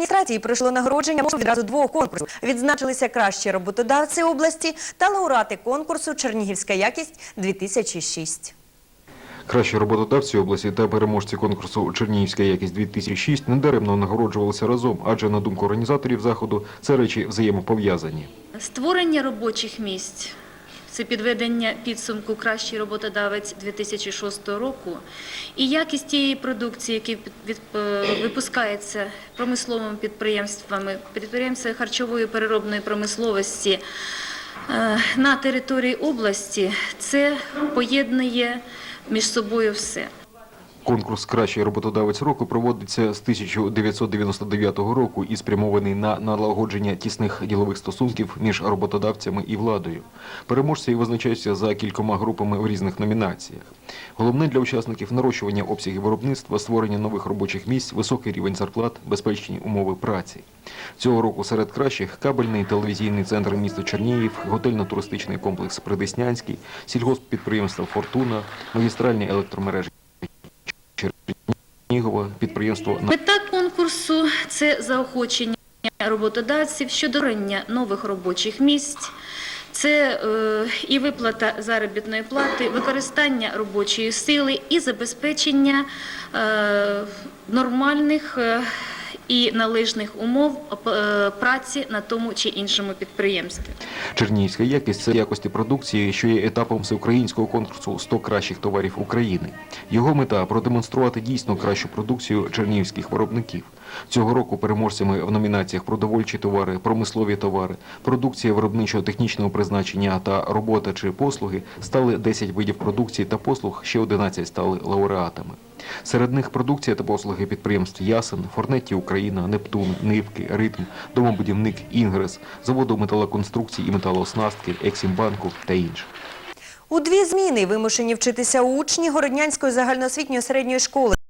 адміністрації пройшло нагородження відразу двох конкурсів. Відзначилися кращі роботодавці області та лауреати конкурсу Чернігівська якість 2006 Кращі роботодавці області та переможці конкурсу Чернігівська якість 2006 недаремно нагороджувалися разом, адже на думку організаторів заходу це речі взаємопов'язані. Створення робочих місць. Це підведення підсумку кращий роботодавець 2006 року і якість тієї продукції, яка е, випускається промисловими підприємствами, підприємствами харчової переробної промисловості е, на території області, це поєднує між собою все. Конкурс Кращий роботодавець року проводиться з 1999 року і спрямований на налагодження тісних ділових стосунків між роботодавцями і владою. Переможці визначаються за кількома групами в різних номінаціях. Головне для учасників нарощування обсягів виробництва, створення нових робочих місць, високий рівень зарплат, безпечні умови праці. Цього року серед кращих кабельний телевізійний центр міста Чернігів, готельно-туристичний комплекс Придеснянський, сільгосппідприємство Фортуна, магістральні електромережі Підприємство Мета конкурсу це заохочення роботодавців щодо створення нових робочих місць. Це е, і виплата заробітної плати, використання робочої сили і забезпечення е, нормальних е, і належних умов е, праці на тому чи іншому підприємстві. Чернігівська якість це якості продукції, що є етапом всеукраїнського конкурсу «100 кращих товарів України. Його мета продемонструвати дійсно кращу продукцію чернігівських виробників. Цього року переможцями в номінаціях продовольчі товари, промислові товари, продукція виробничого технічного призначення та робота чи послуги стали 10 видів продукції та послуг, ще 11 стали лауреатами. Серед них продукція та послуги підприємств Ясен, Форнетті Україна, Нептун, Нивки, Ритм, Домобудівник, Інгрес, заводу металоконструкцій і металооснастки, Ексімбанку та інших. У дві зміни вимушені вчитися учні Городнянської загальноосвітньої середньої школи.